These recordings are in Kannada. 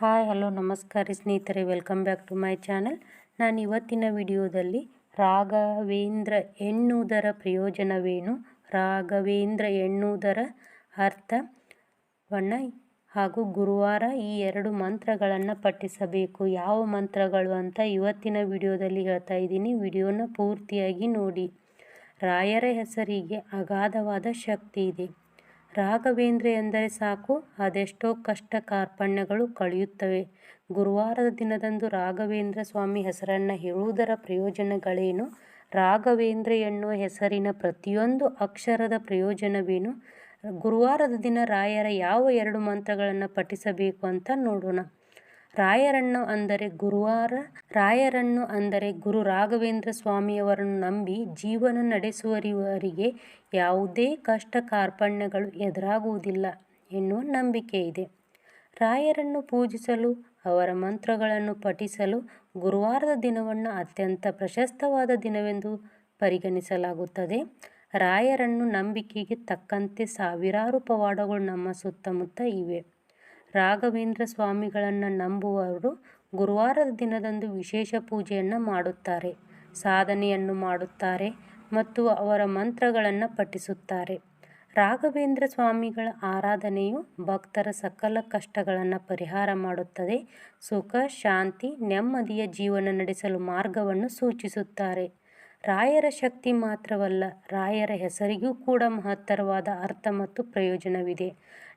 ಹಾಯ್, ಹಲೋ, ನಮಸ್ಕಾರ ಸ್ನೇಹಿತರೆ, welcome back to my channel. ನಾನು ಇವತ್ತಿನ ವಿಡಿಯೋದಲ್ಲಿ ರಾಘವೇಂದ್ರ ಎನ್ನುವುದರ ಪ್ರಯೋಜನವೇನು? ರಾಘವೇಂದ್ರ ಎನ್ನುವುದರ ಅರ್ಥವನ್ನು ಹಾಗೂ ಗುರುವಾರ ಈ ಎರಡು ಮಂತ್ರಗಳನ್ನು ಪಠಿಸಬೇಕು. ಯಾವ ಮಂತ್ರಗಳು ಅಂತ ಇವತ್ತಿನ ವಿಡಿಯೋದಲ್ಲಿ ಹೇಳ್ತಾ ಇದ್ದೀನಿ. ವಿಡಿಯೋನ ಪೂರ್ತಿಯಾಗಿ ನೋಡಿ. ರಾಯರ ಹೆಸರಿಗೆ ಅಗಾಧವಾದ ಶಕ್ತಿ ಇದೆ. ರಾಘವೇಂದ್ರ ಎಂದರೆ ಸಾಕು, ಅದೆಷ್ಟೋ ಕಷ್ಟ ಕಾರ್ಪಣ್ಯಗಳು ಕಳೆಯುತ್ತವೆ. ಗುರುವಾರದ ದಿನದಂದು ರಾಘವೇಂದ್ರ ಸ್ವಾಮಿ ಹೆಸರನ್ನು ಹೇಳುವುದರ ಪ್ರಯೋಜನಗಳೇನು? ರಾಘವೇಂದ್ರ ಎನ್ನುವ ಹೆಸರಿನ ಪ್ರತಿಯೊಂದು ಅಕ್ಷರದ ಪ್ರಯೋಜನವೇನು? ಗುರುವಾರದ ದಿನ ರಾಯರ ಯಾವ ಎರಡು ಮಂತ್ರಗಳನ್ನು ಪಠಿಸಬೇಕು ಅಂತ ನೋಡೋಣ. ರಾಯರನ್ನು ಅಂದರೆ ಗುರುವಾರ, ರಾಯರನ್ನು ಅಂದರೆ ಗುರು ರಾಘವೇಂದ್ರ ಸ್ವಾಮಿಯವರನ್ನು ನಂಬಿ ಜೀವನ ನಡೆಸುವವರಿಗೆ ಯಾವುದೇ ಕಷ್ಟ ಕಾರ್ಪಣ್ಯಗಳು ಎದುರಾಗುವುದಿಲ್ಲ ಎನ್ನುವ ನಂಬಿಕೆ ಇದೆ. ರಾಯರನ್ನು ಪೂಜಿಸಲು, ಅವರ ಮಂತ್ರಗಳನ್ನು ಪಠಿಸಲು ಗುರುವಾರದ ದಿನವನ್ನು ಅತ್ಯಂತ ಪ್ರಶಸ್ತವಾದ ದಿನವೆಂದು ಪರಿಗಣಿಸಲಾಗುತ್ತದೆ. ರಾಯರನ್ನು ನಂಬಿಕೆಗೆ ತಕ್ಕಂತೆ ಸಾವಿರಾರು ಪವಾಡಗಳು ನಮ್ಮ ಸುತ್ತಮುತ್ತ ಇವೆ. ರಾಘವೇಂದ್ರ ಸ್ವಾಮಿಗಳನ್ನು ನಂಬುವವರು ಗುರುವಾರದ ದಿನದಂದು ವಿಶೇಷ ಪೂಜೆಯನ್ನು ಮಾಡುತ್ತಾರೆ, ಸಾಧನೆಯನ್ನು ಮಾಡುತ್ತಾರೆ ಮತ್ತು ಅವರ ಮಂತ್ರಗಳನ್ನು ಪಠಿಸುತ್ತಾರೆ. ರಾಘವೇಂದ್ರ ಸ್ವಾಮಿಗಳ ಆರಾಧನೆಯು ಭಕ್ತರ ಸಕಲ ಕಷ್ಟಗಳನ್ನು ಪರಿಹಾರ ಮಾಡುತ್ತದೆ, ಸುಖ, ಶಾಂತಿ, ನೆಮ್ಮದಿಯ ಜೀವನ ನಡೆಸಲು ಮಾರ್ಗವನ್ನು ಸೂಚಿಸುತ್ತಾರೆ. ರಾಯರ ಶಕ್ತಿ ಮಾತ್ರವಲ್ಲ, ರಾಯರ ಹೆಸರಿಗೂ ಕೂಡ ಮಹತ್ತರವಾದ ಅರ್ಥ ಮತ್ತು ಪ್ರಯೋಜನವಿದೆ.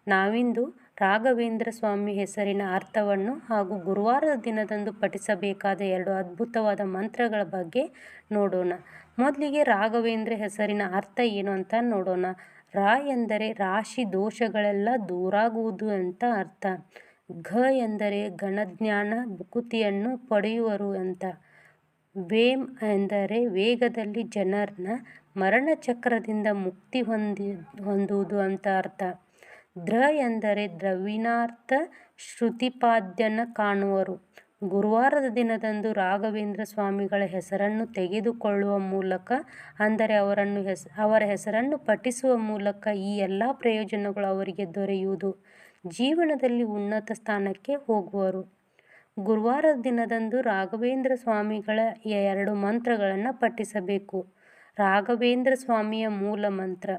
ನಾವಿಂದು ರಾಘವೇಂದ್ರ ಸ್ವಾಮಿ ಹೆಸರಿನ ಅರ್ಥವನ್ನು ಹಾಗೂ ಗುರುವಾರದ ದಿನದಂದು ಪಠಿಸಬೇಕಾದ ಎರಡು ಅದ್ಭುತವಾದ ಮಂತ್ರಗಳ ಬಗ್ಗೆ ನೋಡೋಣ. ಮೊದಲಿಗೆ ರಾಘವೇಂದ್ರ ಹೆಸರಿನ ಅರ್ಥ ಏನು ಅಂತ ನೋಡೋಣ. ರಾ ಎಂದರೆ ರಾಶಿ ದೋಷಗಳೆಲ್ಲ ದೂರಾಗುವುದು ಅಂತ ಅರ್ಥ. ಘ ಎಂದರೆ ಗಣಜ್ಞಾನ ಭುಕುತಿಯನ್ನು ಪಡೆಯುವರು ಅಂತ. ವೇಮ್ ಎಂದರೆ ವೇಗದಲ್ಲಿ ಜನರನ್ನ ಮರಣಚಕ್ರದಿಂದ ಮುಕ್ತಿ ಹೊಂದಿ, ಹೊಂದುವುದು ಅಂತ ಅರ್ಥ. ದ್ರ ಎಂದರೆ ದ್ರವಿಣಾರ್ಥ ಶ್ರುತಿಪಾದ್ಯನ ಕಾಣುವರು. ಗುರುವಾರದ ದಿನದಂದು ರಾಘವೇಂದ್ರ ಸ್ವಾಮಿಗಳ ಹೆಸರನ್ನು ತೆಗೆದುಕೊಳ್ಳುವ ಮೂಲಕ, ಅಂದರೆ ಅವರನ್ನು ಹೆಸ, ಅವರ ಹೆಸರನ್ನು ಪಠಿಸುವ ಮೂಲಕ ಈ ಎಲ್ಲ ಪ್ರಯೋಜನಗಳು ಅವರಿಗೆ ದೊರೆಯುವುದು ಜೀವನದಲ್ಲಿ ಉನ್ನತ ಸ್ಥಾನಕ್ಕೆ ಹೋಗುವರು. ಗುರುವಾರದ ದಿನದಂದು ರಾಘವೇಂದ್ರ ಸ್ವಾಮಿಗಳ ಎರಡು ಮಂತ್ರಗಳನ್ನು ಪಠಿಸಬೇಕು. ರಾಘವೇಂದ್ರ ಸ್ವಾಮಿಯ ಮೂಲ ಮಂತ್ರ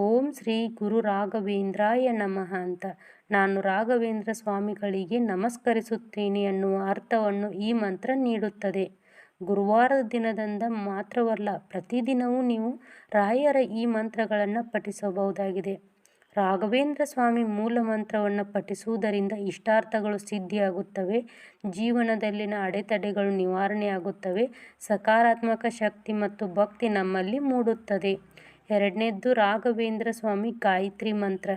ಓಂ ಶ್ರೀ ಗುರು ರಾಘವೇಂದ್ರಾಯ ನಮಃ ಅಂತ ನಾನು ರಾಘವೇಂದ್ರ ಸ್ವಾಮಿಗಳಿಗೆ ನಮಸ್ಕರಿಸುತ್ತೇನೆ ಅನ್ನುವ ಅರ್ಥವನ್ನು ಈ ಮಂತ್ರ ನೀಡುತ್ತದೆ. ಗುರುವಾರದ ದಿನದಂದ ಮಾತ್ರವಲ್ಲ ಪ್ರತಿದಿನವೂ ನೀವು ರಾಯರ ಈ ಮಂತ್ರಗಳನ್ನು ಪಠಿಸಬಹುದಾಗಿದೆ. ರಾಘವೇಂದ್ರ ಸ್ವಾಮಿ ಮೂಲ ಮಂತ್ರವನ್ನು ಪಠಿಸುವುದರಿಂದ ಇಷ್ಟಾರ್ಥಗಳು ಸಿದ್ಧಿಯಾಗುತ್ತವೆ, ಜೀವನದಲ್ಲಿನ ಅಡೆತಡೆಗಳು ನಿವಾರಣೆಯಾಗುತ್ತವೆ, ಸಕಾರಾತ್ಮಕ ಶಕ್ತಿ ಮತ್ತು ಭಕ್ತಿ ನಮ್ಮಲ್ಲಿ ಮೂಡುತ್ತದೆ. ಎರಡನೇದ್ದು ರಾಘವೇಂದ್ರ ಸ್ವಾಮಿ ಗಾಯತ್ರಿ ಮಂತ್ರ.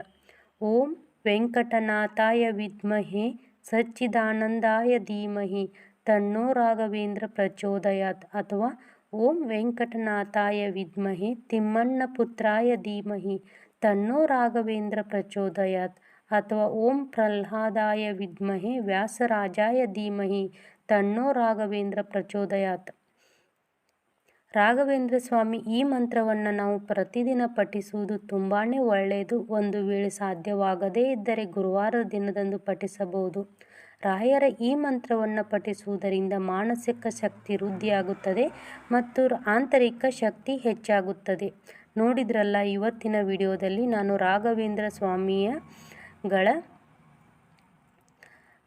ಓಂ ವೆಂಕಟನಾಥಾಯ ವಿದ್ಮಹೆ ಸಚ್ಚಿದಾನಂದಾಯ ಧೀಮಹಿ ತನ್ನೋ ರಾಘವೇಂದ್ರ ಪ್ರಚೋದಯಾತ್ ಅಥವಾ ಓಂ ವೆಂಕಟನಾಥಾಯ ವಿದ್ಮಹೆ ತಿಮ್ಮಣ್ಣ ಪುತ್ರಾಯ ಧೀಮಹಿ ತನ್ನೋ ರಾಘವೇಂದ್ರ ಪ್ರಚೋದಯಾತ್ ಅಥವಾ ಓಂ ಪ್ರಹ್ಲಾದಾಯ ವಿದ್ಮಹೆ ವ್ಯಾಸರಾಜಾಯ ಧೀಮಹಿ ತನ್ನೋ ರಾಘವೇಂದ್ರ ಪ್ರಚೋದಯಾತ್. ರಾಘವೇಂದ್ರ ಸ್ವಾಮಿ, ಈ ಮಂತ್ರವನ್ನು ನಾವು ಪ್ರತಿದಿನ ಪಠಿಸುವುದು ತುಂಬಾ ಒಳ್ಳೆಯದು ಒಂದು ವೇಳೆ ಸಾಧ್ಯವಾಗದೇ ಇದ್ದರೆ ಗುರುವಾರ ದಿನದಂದು ಪಠಿಸಬಹುದು. ರಾಯರ ಈ ಮಂತ್ರವನ್ನು ಪಠಿಸುವುದರಿಂದ ಮಾನಸಿಕ ಶಕ್ತಿ ವೃದ್ಧಿಯಾಗುತ್ತದೆ ಮತ್ತು ಆಂತರಿಕ ಶಕ್ತಿ ಹೆಚ್ಚಾಗುತ್ತದೆ. ನೋಡಿದ್ರಲ್ಲ, ಇವತ್ತಿನ ವಿಡಿಯೋದಲ್ಲಿ ನಾನು ರಾಘವೇಂದ್ರ ಸ್ವಾಮಿಯಗಳ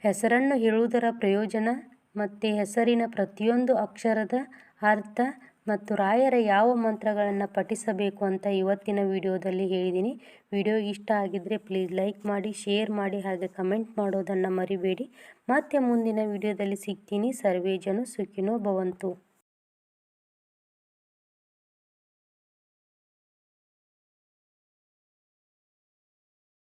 ಹೆಸರನ್ನು ಹೇಳುವುದರ ಪ್ರಯೋಜನ ಮತ್ತು ಹೆಸರಿನ ಪ್ರತಿಯೊಂದು ಅಕ್ಷರದ ಅರ್ಥ ಮತ್ತು ರಾಯರ ಯಾವ ಮಂತ್ರಗಳನ್ನು ಪಠಿಸಬೇಕು ಅಂತ ಇವತ್ತಿನ ವಿಡಿಯೋದಲ್ಲಿ ಹೇಳಿದ್ದೀನಿ ವಿಡಿಯೋ ಇಷ್ಟ ಆಗಿದ್ದರೆ ಪ್ಲೀಸ್ ಲೈಕ್ ಮಾಡಿ ಶೇರ್ ಮಾಡಿ, ಹಾಗೆ ಕಮೆಂಟ್ ಮಾಡೋದನ್ನು ಮರಿಬೇಡಿ. ಮತ್ತೆ ಮುಂದಿನ ವಿಡಿಯೋದಲ್ಲಿ ಸಿಗ್ತೀನಿ. ಸರ್ವೇ ಜನ ಸುಖಿನೋ ಭವಂತು.